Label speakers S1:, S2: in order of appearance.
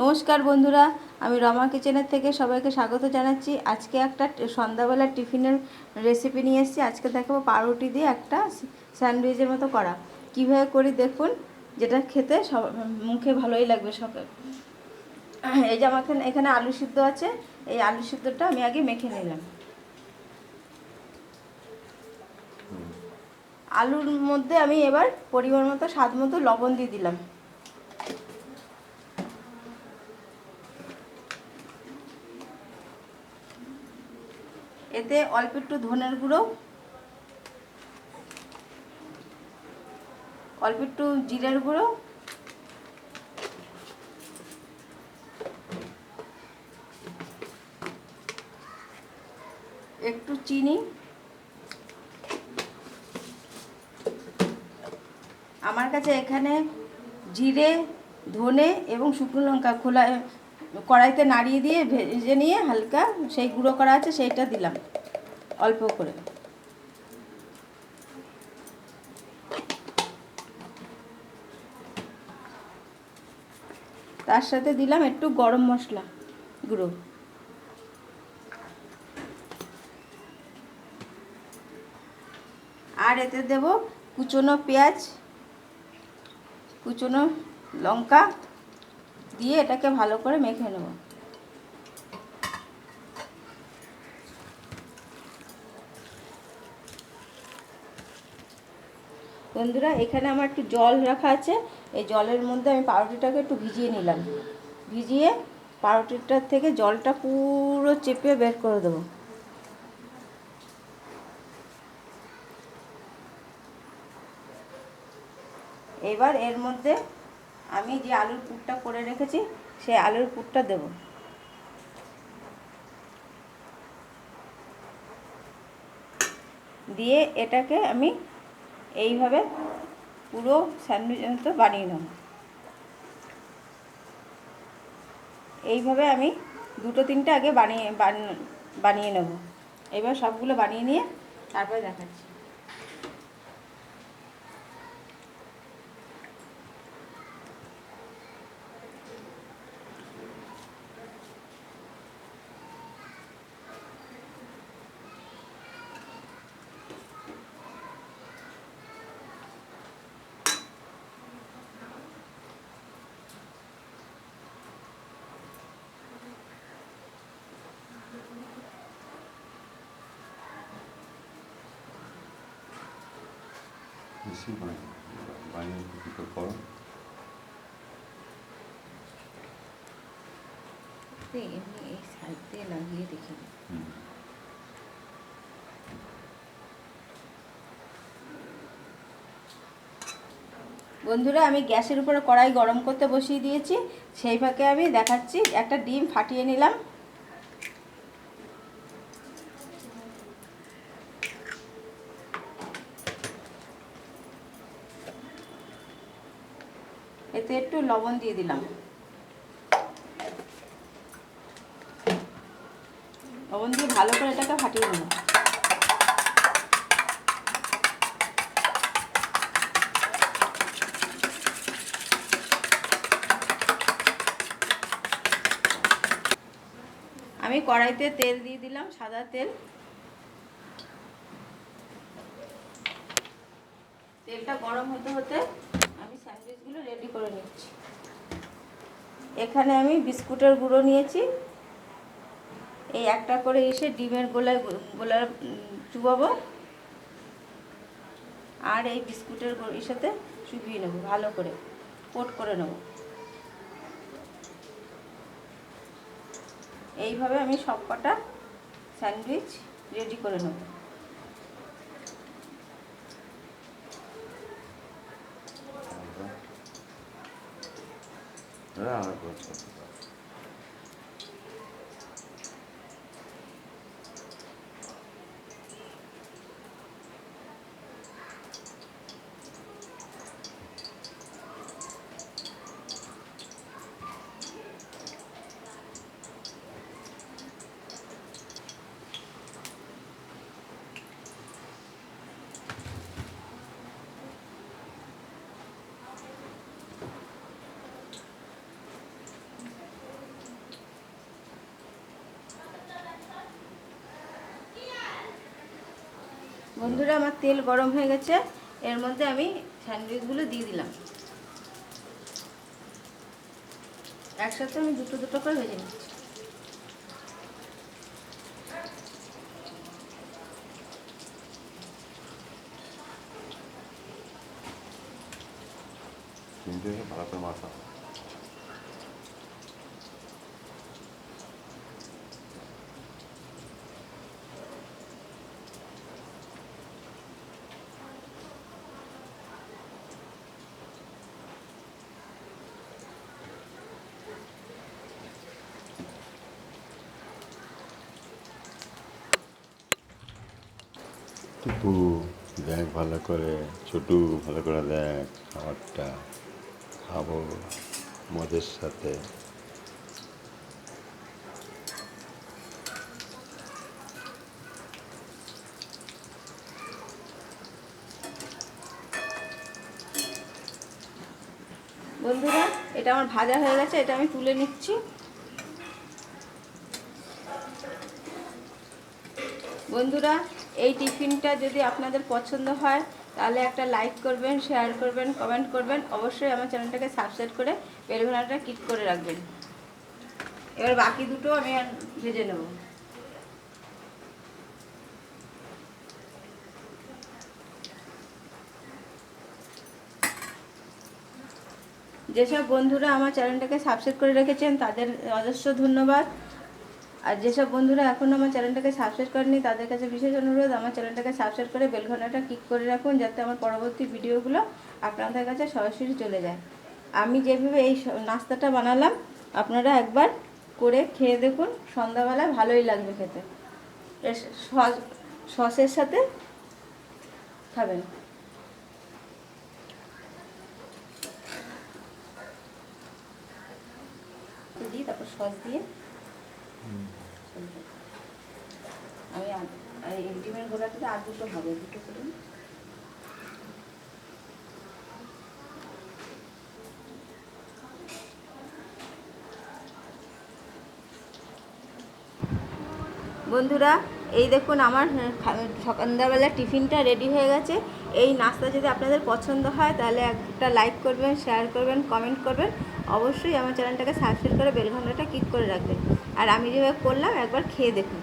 S1: নমস্কার বন্ধুরা, আমি রমা কিচেনের থেকে সবাইকে স্বাগত জানাচ্ছি। আজকে একটা সন্ধ্যাবেলার টিফিনের রেসিপি নিয়ে এসেছি। আজকে দেখাবো পাউরুটি দিয়ে একটা স্যান্ডউইচের মতো করা। কীভাবে করি দেখুন, যেটা খেতে সব, মুখে ভালোই লাগবে সকাল এই যে আমার এখানে আলু সিদ্ধ আছে, এই আলু সিদ্ধটা আমি আগে মেখে নিলাম। আলুর মধ্যে আমি এবার পরিমাণ মতো, স্বাদ মতো লবণ দিয়ে দিলাম। এতে অল্প একটু ধনের গুঁড়ো, অল্প একটু জিরের গুঁড়ো, একটু চিনি। আমার কাছে এখানে জিরে, ধনে এবং শুকনো লঙ্কা খোলা কড়াইতে নাড়িয়ে দিয়ে ভেজে নিয়ে হালকা সেই গুঁড়ো করা আছে, সেইটা দিলাম, অল্প করে। তার সাথে দিলাম একটু গরম মশলা গুঁড়ো। আর এতে দেব কুচনো পেঁয়াজ, কুচনো লঙ্কা দিয়ে এটাকে ভালো করে মেখে নেব। বন্ধুরা, এখানে আমার একটু জল রাখা আছে। এই জলের মধ্যে আমি পাউরুটিটাকে একটু ভিজিয়ে নিলাম। ভিজিয়ে পাউরুটিটার থেকে জলটা পুরো চেপে বের করে দেবো। এবার এর মধ্যে আমি যে আলুর পুরটা করে রেখেছি, সেই আলুর পুরটা দেব। দিয়ে এটাকে আমি এইভাবে পুরো স্যান্ডউইচ মতো বানিয়ে নেব। এইভাবে আমি দুটো তিনটে আগে বানিয়ে, বান- বানিয়ে নেব। এবার সবগুলো বানিয়ে নিয়ে তারপরে দেখাচ্ছি।
S2: বেশি বানিয়ে বানিয়ে দুটো করো।
S1: এমনি এই সাইড দিয়ে লাগিয়ে দেখি।
S2: হুম।
S1: বন্ধুরা আমি গ্যাসের উপরে কড়াই গরম করতে বসিয়ে দিয়েছি। সেই ফাঁকে আমি দেখাচ্ছি একটা ডিম ফাটিয়ে নিলাম। এতে একটু লবণ দিয়ে দিলাম। লবণ দিয়ে ভালো করে এটাকে ফাটিয়ে নেব। আমি কড়াইতে তেল দিয়ে দিলাম, সাদা তেল। তেলটা গরম হতে হতে আমি স্যান্ডউইচগুলো রেডি করে নিচ্ছি। এখানে আমি বিস্কুটের গুঁড়ো নিয়েছি। এই একটা করে এসে ডিমের গোলায় গোলা চুবাবো। আর এই বিস্কুটের গু- সাথে চুবিয়ে নেব, ভালো করে, কোট করে নেব। এইভাবে আমি সব কটা স্যান্ডউইচ রেডি করে নেব।
S2: হ্যাঁ আমার
S1: বন্ধুরা, আমার তেল গরম হয়ে গেছে। এর মধ্যে আমি স্যান্ডউইচগুলো দিয়ে দিলাম। একসাথে আমি দুটো দুটো করে ভেজে নিচ্ছি।
S2: ভালো করে মাথা টুকু দেখ, ভালো করে, ছোটু, ভালো করে দেখ, খাবারটা খাব মদের সাথে।
S1: বন্ধুরা, এটা আমার ভাজা হয়ে গেছে, এটা আমি তুলে নিচ্ছি। বন্ধুরা এই টিফিনটা যদি আপনাদের পছন্দ হয়, তাহলে একটা লাইক করবেন শেয়ার করবেন কমেন্ট করবেন। অবশ্যই আমার চ্যানেলটাকে সাবস্ক্রাইব করে বেলঘোনাটা ক্লিক করে রাখবেন। এবার বাকি দুটো আমি ভেজে নেব। যেসব বন্ধুরা আমার চ্যানেলটাকে সাবস্ক্রাইব করে রেখেছেন, তাদের অজস্র ধন্যবাদ। আর যেসব বন্ধুরা এখন আমার চ্যানেলটাকে সাবস্ক্রাইব করেনি, তাদের কাছে বিশেষ অনুরোধ, আমার চ্যানেলটাকে সাবস্ক্রাইব করে বেলঘনাটা ক্লিক করে রাখুন, যাতে আমার পরবর্তী ভিডিওগুলো আপনাদের কাছে সরাসরি চলে যায়। আমি যেভাবে এই নাস্তাটা বানালাম, আপনারা একবার করে খেয়ে দেখুন সন্ধ্যাবেলায় ভালোই লাগবে খেতে। সসের সাথে খাবেন। তারপর সস দিয়ে আমি ডিমের আর দুটো হবে দুটো বন্ধুরা, এই দেখুন আমার সন্ধ্যাবেলা টিফিনটা রেডি হয়ে গেছে। এই নাস্তা যদি আপনাদের পছন্দ হয়, তাহলে একটা লাইক করবেন শেয়ার করবেন কমেন্ট করবেন। অবশ্যই আমার চ্যানেলটাকে সাবস্ক্রাইব করে বেল ঘন্টাটা ক্লিক করে রাখবেন। আর আমি যেভাবে করলাম একবার খেয়ে দেখুন।